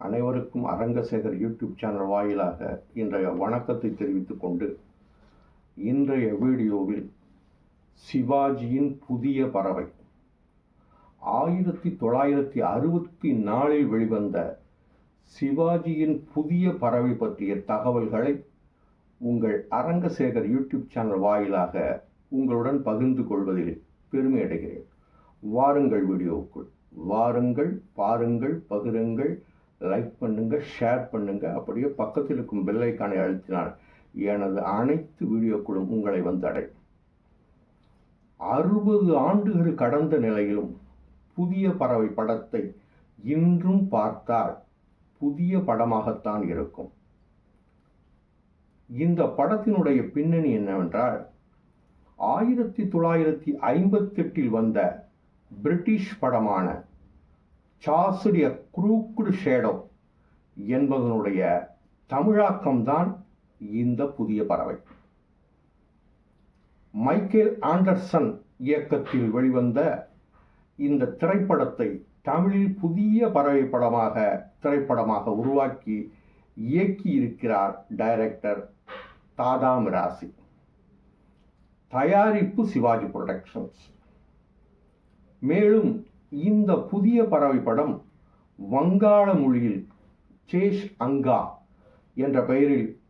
அனைவருக்கும் Arangasekar YouTube channel வாயிலாக இன்றைய வணக்கத்தை தெரிவித்துக் கொண்டு இன்றைய வீடியோவில் சிவாஜியின் புதிய பறவை. ஆயிரத்தி தொள்ளாயிரத்தி அறுபத்தி நாலில் வெளிவந்த சிவாஜியின் புதிய பறவை பற்றிய தகவல்களை உங்கள் அரங்கசேகர் யூடியூப் சேனல் வாயிலாக உங்களுடன் பகிர்ந்து கொள்வதில் பெருமை அடைகிறேன். வாருங்கள் வீடியோவுக்குள். வாருங்கள் பாருங்கள் பகிருங்கள். லைக் பண்ணுங்கள் ஷேர் பண்ணுங்கள் அப்படியே பக்கத்தில் இருக்கும் பெல்லைக்கானை அழுத்தினால் எனது அனைத்து வீடியோக்களும் உங்களை வந்தடை அறுபது ஆண்டுகள் கடந்த நிலையிலும் புதிய பறவை படத்தை இன்றும் பார்த்தால் புதிய படமாகத்தான் இருக்கும். இந்த படத்தினுடைய பின்னணி என்னவென்றால் ஆயிரத்தி தொள்ளாயிரத்தி ஐம்பத்தெட்டில் வந்த பிரிட்டிஷ் படமான சாசுடைய குரூக்குடு ஷேடோ என்பதனுடைய தமிழாக்கம்தான் இந்த புதிய பறவை. மைக்கேல் ஆண்டர்சன் இயக்கத்தில் வெளிவந்த இந்த திரைப்படத்தை தமிழில் புதிய பறவை படமாக திரைப்படமாக உருவாக்கி இயக்கி இருக்கிறார் டைரக்டர் தாதா மிராசி தயாரிப்பு சிவாஜி புரொடக்ஷன்ஸ். மேலும் இந்த புதிய பறவை படம் வங்காள மொழியில் சேஷ் அங்கா என்ற பெயரில்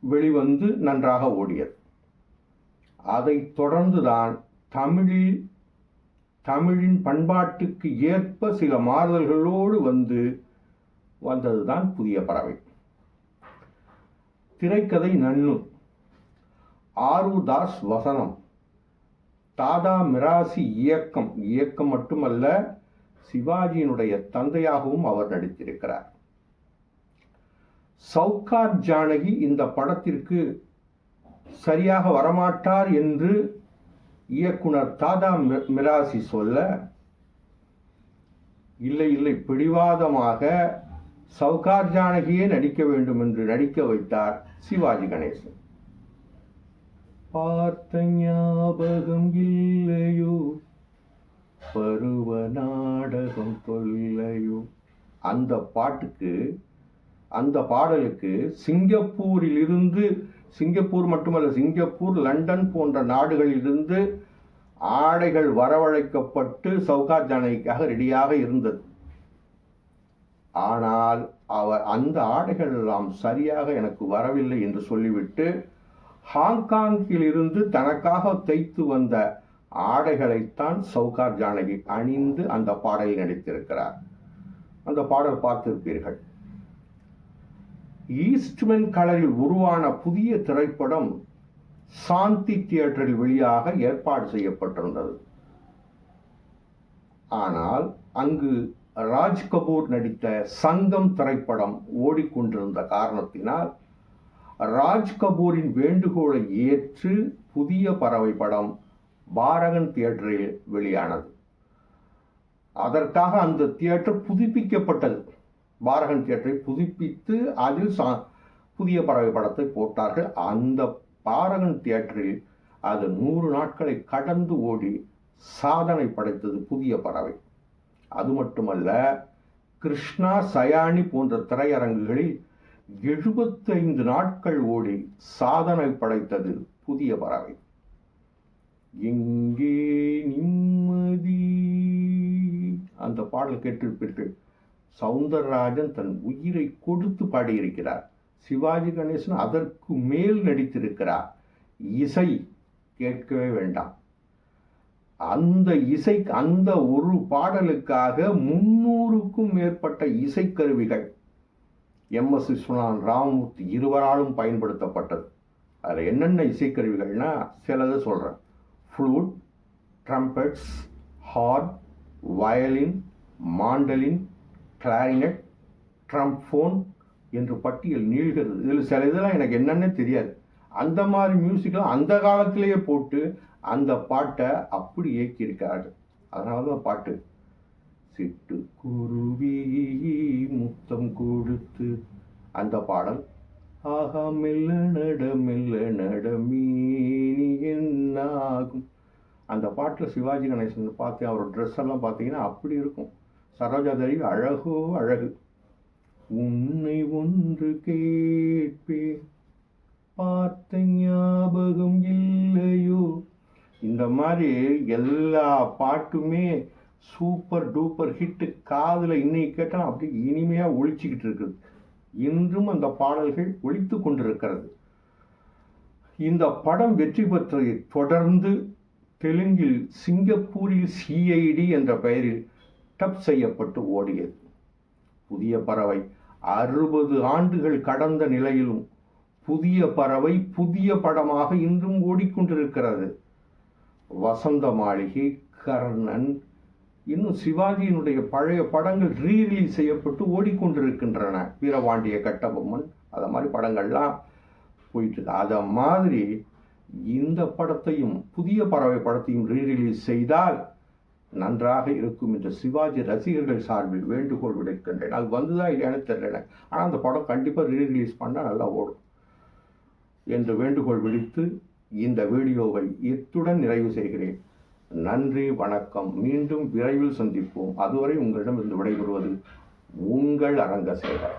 வெளிவந்து நன்றாக ஓடியது. அதைத் தொடர்ந்துதான் தமிழில் தமிழின் பண்பாட்டுக்கு ஏற்ப சில மாறுதல்களோடு வந்து வந்ததுதான் புதிய பறவை. திரைக்கதை நன்னு ஆரு தாஸ் வசனம். தாதா மிராசி இயக்கம். இயக்கம் மட்டுமல்ல சிவாஜியினுடைய தந்தையாகவும் அவர் நடித்திருக்கிறார். சவுகார் ஜானகி இந்த படத்திற்கு சரியாக வரமாட்டார் என்று இயக்குனர் தாதா மிராசி சொல்ல இல்லை இல்லை பிடிவாதமாக சவுகார் ஜானகியே நடிக்க வேண்டும் என்று நடிக்க வைத்தார் சிவாஜி கணேசன். பார்த்த ஞாபகம் இல்லையோ? பருவ நாடகம் தொல்லையோ? அந்த பாட்டுக்கு அந்த பாடலுக்கு சிங்கப்பூரில் இருந்து சிங்கப்பூர் மட்டுமல்ல சிங்கப்பூர் லண்டன் போன்ற நாடுகளிலிருந்து ஆடைகள் வரவழைக்கப்பட்டு சவுகார் ஜானகிக்காக ரெடியாக இருந்தது. ஆனால் அவர் அந்த ஆடைகள் எல்லாம் சரியாக எனக்கு வரவில்லை என்று சொல்லிவிட்டு ஹாங்காங்கில் இருந்து தனக்காக தைத்து வந்த ஆடைகளைத்தான் சவுகார் ஜானகி அணிந்து அந்த பாடலில் நடித்திருக்கிறார். அந்த பாடல் பார்த்திருப்பீர்கள். ஈஸ்ட்மென் கலரில் உருவான புதிய திரைப்படம் சாந்தி தியேட்டரில் வெளியாக ஏற்பாடு செய்யப்பட்டிருந்தது. ஆனால் அங்கு ராஜ் கபூர் நடித்த சங்கம் திரைப்படம் ஓடிக்கொண்டிருந்த காரணத்தினால் ராஜ் கபூரின் வேண்டுகோளை ஏற்று புதிய பறவை படம் பாரகன் தியேட்டரில் வெளியானது. அதற்காக அந்த தியேட்டர் புதுப்பிக்கப்பட்டது. பாரகன் தியேட்டரை புதுப்பித்து அதில் சா புதிய பறவை படத்தை போட்டார்கள். அந்த பாரகன் தியேட்டரில் அது நூறு நாட்களை கடந்து ஓடி சாதனை படைத்தது புதிய பறவை. அது மட்டுமல்ல கிருஷ்ணா சயானி போன்ற திரையரங்குகளில் எழுபத்தைந்து நாட்கள் ஓடி சாதனை படைத்தது புதிய பறவை. எங்கே நிம்மதி? அந்த பாடல் கேட்டிருப்பீர்கள் சவுந்தரராஜன் தன் உயிரை கொடுத்து பாடியிருக்கிறார். சிவாஜி கணேசன் அதற்கு மேல் நடித்திருக்கிறார். இசை கேட்கவே வேண்டாம். அந்த இசை அந்த ஒரு பாடலுக்காக முன்னூறுக்கும் மேற்பட்ட இசைக்கருவிகள் எம் எஸ் விஸ்வநாதன் ராமமூர்த்தி இருவராலும் பயன்படுத்தப்பட்டது. அதில் என்னென்ன இசைக்கருவிகள்னா சிலது சொல்கிறேன் flute trumpets horn violin mandolin clarinet trombone என்று பட்டியல் நீள்கிறது. இதில் சில இதெல்லாம் எனக்கு என்னென்னு தெரியாது. அந்த மாதிரி மியூசிக்கெலாம் அந்த காலத்திலேயே போட்டு அந்த பாட்டை அப்படி இயக்கியிருக்காரு அதனால தான் பாட்டு சிட்டு குருவி முத்தம் கொடுத்து. அந்த பாடல். ஆகா மெல்ல நட மெல்ல நடமீனி என்னாகும். அந்த பாட்டில் சிவாஜி கணேசன் பார்த்து அவரோட ட்ரெஸ் எல்லாம் பார்த்தீங்கன்னா அப்படி இருக்கும். சரோஜா தேவி அழகோ அழகு. உன்னை ஒன்று கேட்பேன். பார்த்த ஞாபகம் இல்லையோ? இந்த மாதிரி எல்லா பாட்டுமே சூப்பர் டூப்பர் ஹிட்டு காதில் இன்னைக்கு கேட்டால் அப்படி இனிமையாக ஒழிச்சிக்கிட்டு இருக்குது. இன்றும் அந்த பாடல்கள் ஒழித்து கொண்டிருக்கிறது. இந்த படம் வெற்றி பெற்றதை தொடர்ந்து தெலுங்கில் சிங்கப்பூரில் சிஐடி என்ற பெயரில் டப் செய்யப்பட்டு ஓடியது. புதிய பறவை அறுபது ஆண்டுகள் கடந்த நிலையிலும் புதிய பறவை புதிய படமாக இன்றும் ஓடிக்கொண்டிருக்கிறது. வசந்த மாளிகை கர்ணன் இன்னும் சிவாஜியினுடைய பழைய படங்கள் ரீரிலீஸ் செய்யப்பட்டு ஓடிக்கொண்டிருக்கின்றன. வீரபாண்டிய கட்டபொம்மன் அதை மாதிரி படங்கள்லாம் போயிட்டு இருக்கு அதை மாதிரி இந்த படத்தையும் புதிய பறவை படத்தையும் ரீரிலீஸ் செய்தால் நன்றாக இருக்கும் என்று சிவாஜி ரசிகர்கள் சார்பில் வேண்டுகோள் விடுக்கின்றேன். அது வந்துதா இல்லையான்னு தெரியல. ஆனால் அந்த படம் கண்டிப்பாக ரீரிலீஸ் பண்ணால் நல்லா ஓடும் என்று வேண்டுகோள் விடுத்து இந்த வீடியோவை இத்துடன் நிறைவு செய்கிறேன். நன்றி வணக்கம். மீண்டும் விரைவில் சந்திப்போம். அதுவரை உங்களிடம் இருந்து விடைபெறுவது உங்கள் அரங்கசேகர்